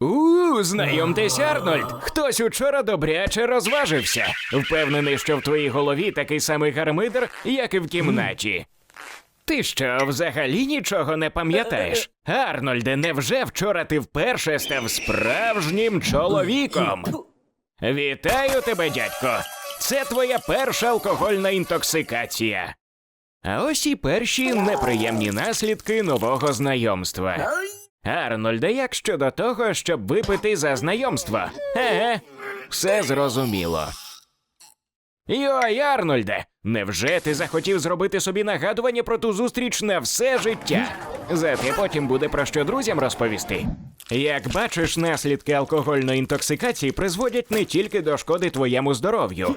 У, знайомтесь, Арнольд. Хтось учора добряче розважився. Впевнений, що в твоїй голові такий самий гармидер, як і в кімнаті. Ти що, взагалі нічого не пам'ятаєш? Арнольде, невже вчора ти вперше став справжнім чоловіком? Вітаю тебе, дядько! Це твоя перша алкогольна інтоксикація. А ось і перші неприємні наслідки нового знайомства. Арнольде, як щодо того, щоб випити за знайомство? Еге, все зрозуміло. Йой, Арнольде, невже ти захотів зробити собі нагадування про ту зустріч на все життя? Зате потім буде про що друзям розповісти. Як бачиш, наслідки алкогольної інтоксикації призводять не тільки до шкоди твоєму здоров'ю,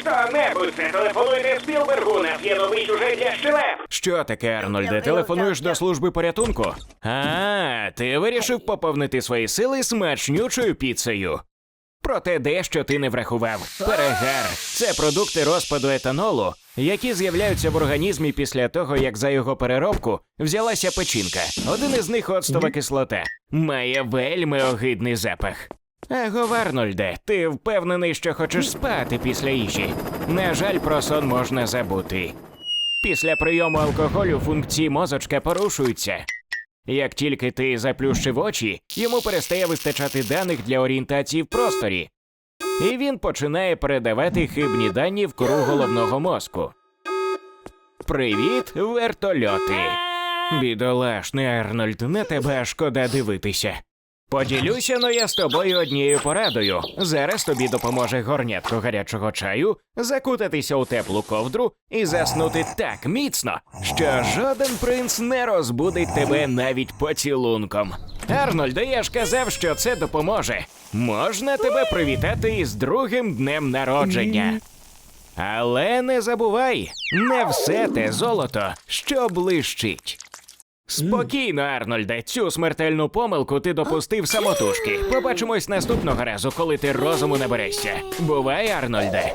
Хто-небудь зателефонуйте Спілбергу, у нас є новий сюжет для щелеп. Що таке, Арнольде? Телефонуєш до служби порятунку? А, ти вирішив поповнити свої сили смачнючою піцею. Проте дещо ти не врахував. Перегар це продукти розпаду етанолу, які з'являються в організмі після того, як за його переробку взялася печінка. Один із них оцтова кислота. Має вельми огидний запах. Его, Арнольде, ти впевнений, що хочеш спати після їжі. На жаль, про сон можна забути. Після прийому алкоголю функції мозочка порушуються. Як тільки ти заплющив очі, йому перестає вистачати даних для орієнтації в просторі, і він починає передавати хибні дані в кору головного мозку. Привіт, вертольоти! Бідолашний Арнольд, на тебе шкода дивитися. Поділюся но я з тобою однією порадою. Зараз тобі допоможе горнятко гарячого чаю, закутатися у теплу ковдру і заснути так міцно, що жоден принц не розбудить тебе навіть поцілунком. Арнольде, я ж казав, що це допоможе. Можна тебе привітати із другим днем народження. Але не забувай, не все те золото, що блищить. Спокійно, Арнольде, цю смертельну помилку ти допустив самотужки. Побачимось наступного разу, коли ти розуму наберешся. Бувай, Арнольде.